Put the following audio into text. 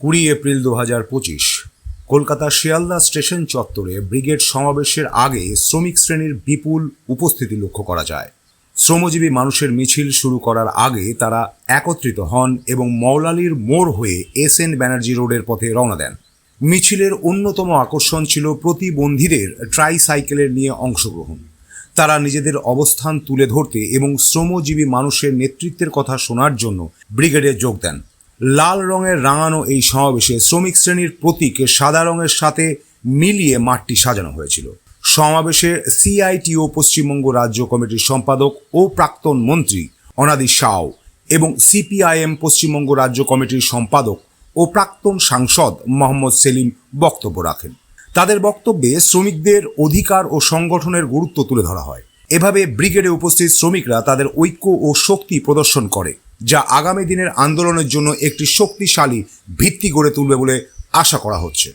কুড়ি এপ্রিল দু হাজার পঁচিশ কলকাতার শিয়ালদা স্টেশন চত্বরে ব্রিগেড সমাবেশের আগে শ্রমিক শ্রেণির বিপুল উপস্থিতি লক্ষ্য করা যায়। শ্রমজীবী মানুষের মিছিল শুরু করার আগে তারা একত্রিত হন এবং মৌলালির মোড় হয়ে এস এন ব্যানার্জি রোডের পথে রওনা দেন। মিছিলের অন্যতম আকর্ষণ ছিল প্রতিবন্ধীদের ট্রাইসাইকেলের নিয়ে অংশগ্রহণ। তারা নিজেদের অবস্থান তুলে ধরতে এবং শ্রমজীবী মানুষের নেতৃত্বের কথা শোনার জন্য ব্রিগেডে যোগ দেন। লাল রঙের রাঙানো এই সমাবেশে শ্রমিক শ্রেণির প্রতীক সাদা রঙের সাথে মিলিয়ে মাঠটি সাজানো হয়েছিল। সমাবেশে সিআইটিও পশ্চিমবঙ্গ রাজ্য কমিটির সম্পাদক ও প্রাক্তন মন্ত্রী অনাদি সাও এবং সিপিআইএম পশ্চিমবঙ্গ রাজ্য কমিটির সম্পাদক ও প্রাক্তন সাংসদ মোহাম্মদ সেলিম বক্তব্য রাখেন। তাদের বক্তব্যে শ্রমিকদের অধিকার ও সংগঠনের গুরুত্ব তুলে ধরা হয়। এভাবে ব্রিগেডে উপস্থিত শ্রমিকরা তাদের ঐক্য ও শক্তি প্রদর্শন করে। যা আগামী দিনের আন্দোলনের জন্য একটি শক্তিশালী ভিত্তি গড়ে তুলবে বলে আশা করা হচ্ছে।